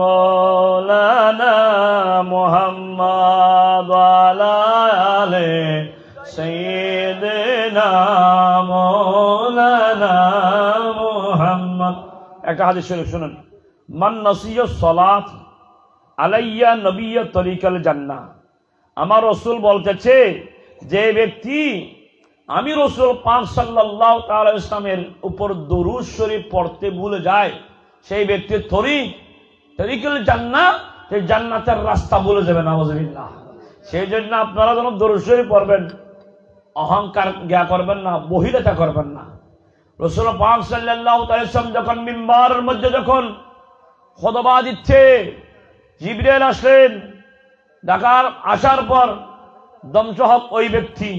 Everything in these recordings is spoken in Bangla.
مولانا محمد وعلى آل سيدنا مولانا محمد একটা হাদিস শরীফ শুনুন মান নসিয় সলাত আলাইয়া নবিয়া তরিকাল জান্নাহ আমার রসুল বলতেছে যে ব্যক্তি আমি রসুল পাক সাল্লাহ তাল ইসলামের উপর দরুদ শরীফ পড়তে ভুলে যায় সেই ব্যক্তির তরিক সেই জান্নাতের রাস্তা নওয়াজবিল্লাহ সেই জন্য আপনারা দরুদ পড়বেন, অহংকার জ্ঞা করবেন না বহিরতা করবেন না। রসুল পাক যখন মিম্বারের মধ্যে যখন খোদবা দিচ্ছে, জিবরেল আসলেন, ঢাকার আসার পর দমসহক ওই ব্যক্তি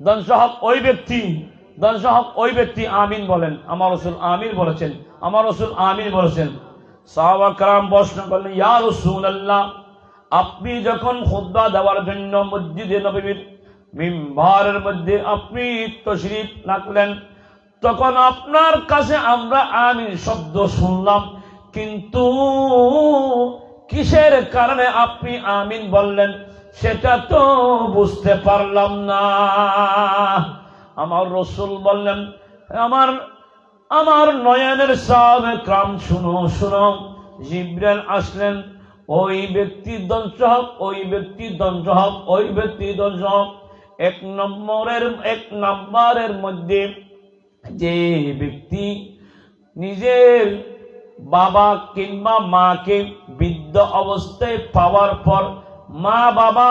দংশহক ওই ব্যক্তি দংশহক ওই ব্যক্তি আমিন বলেন। আমার রসুল আমির বলেছেন, আমার রসুল আমির বলেছেন। সাহাবাকরাম প্রশ্ন করলেন, ইয়া রসুল আল্লাহ আপনি যখন খুদ্া দেওয়ার জন্য মসজিদে নবীর মিম্বারের মধ্যে আপনি তশরিফ রাখলেন, তখন আপনার কাছে আমরা আমিন শব্দ শুনলাম। কিন্তু কিসের কারণে আপনি আমিন বললেন, সেটা তো বুঝতে পারলাম না। আমার রসুল বললেন, আমার আমার নয়নের সাবে ক্রাম শুনো শুনো। জিব্রাইল আসলেন, ওই ব্যক্তি ধ্বংস হোক, ওই ব্যক্তি ধ্বংস হোক, ওই ব্যক্তি ধ্বংস হোক। এক নম্বরের এক নম্বরের মধ্যে যে ব্যক্তি নিজের বাবা কিংবা মাকে বৃদ্ধ অবস্থায় পাওয়ার পর মা বাবা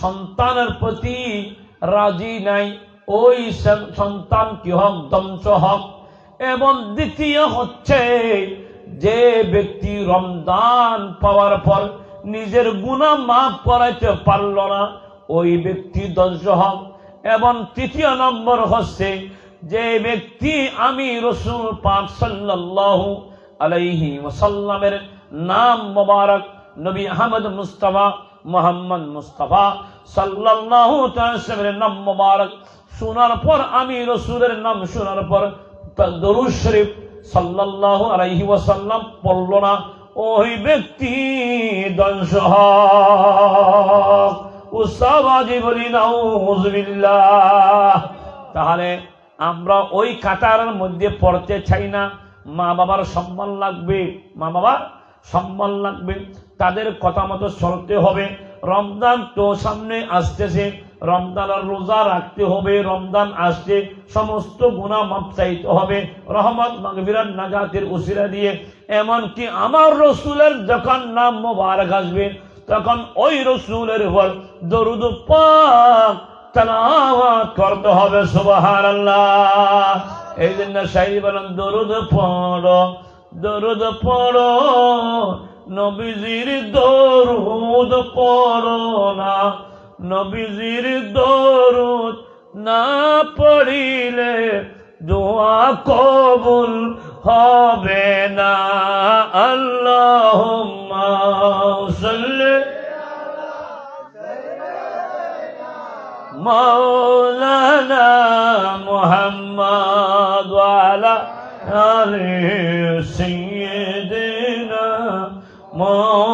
সন্তানের প্রতি রাজি নাই, ওই সন্তান কি হক ধ্বংস হক এবং দ্বিতীয় হচ্ছে যে ব্যক্তি রমদান পাওয়ার পর নিজের গুণা মাফ করাইতে পারল না, ওই ব্যক্তি হক এবং তৃতীয় নম্বর হচ্ছে যে ব্যক্তি আমি রসুল পাক সাল্লাল্লাহু আলাইহি ওয়াসাল্লামের নাম মোবারক নবী আহমদ মুস্তফা মোহাম্মদ মুস্তফা সাল্লাল্লাহু নাম মোবারক শোনার পর, আমি রসুলের নাম শোনার পর শরীফ পড়ল না, ওই ব্যক্তি বলি তাহলে আমরা ওই কাতারের মধ্যে পড়তে চাই না। মা বাবার সম্মান লাগবে মা বাবার সম্মান লাগবে। তাদের কথা মতো চলতে হবে। রমজান তো সামনে আসতেছে। রমজান আর রোজা রাখতে হবে, রমজান আসতে সমস্ত গুণা মাপ চাইতে হবে। রহমত মাগবিরান নাজাতের উসিরা দিয়ে। এমনকি আমার রসুলের যখন নাম মোবারক আসবে, তখন ওই রসুলের উপর দরুদ পাক তালাওয়াত করতে হবে সুবাহান আল্লাহ এই জন্য সাই বলেন, দরুদ পড়ো দরুদ পড়ো নবীজির দরুদ পরনা নবীজির দরুদ না পড়িলে দোয়া কবুল হবে না। আল্লাহ মৌলানা মোহাম্মদ আলা আলী সিয়ে 梦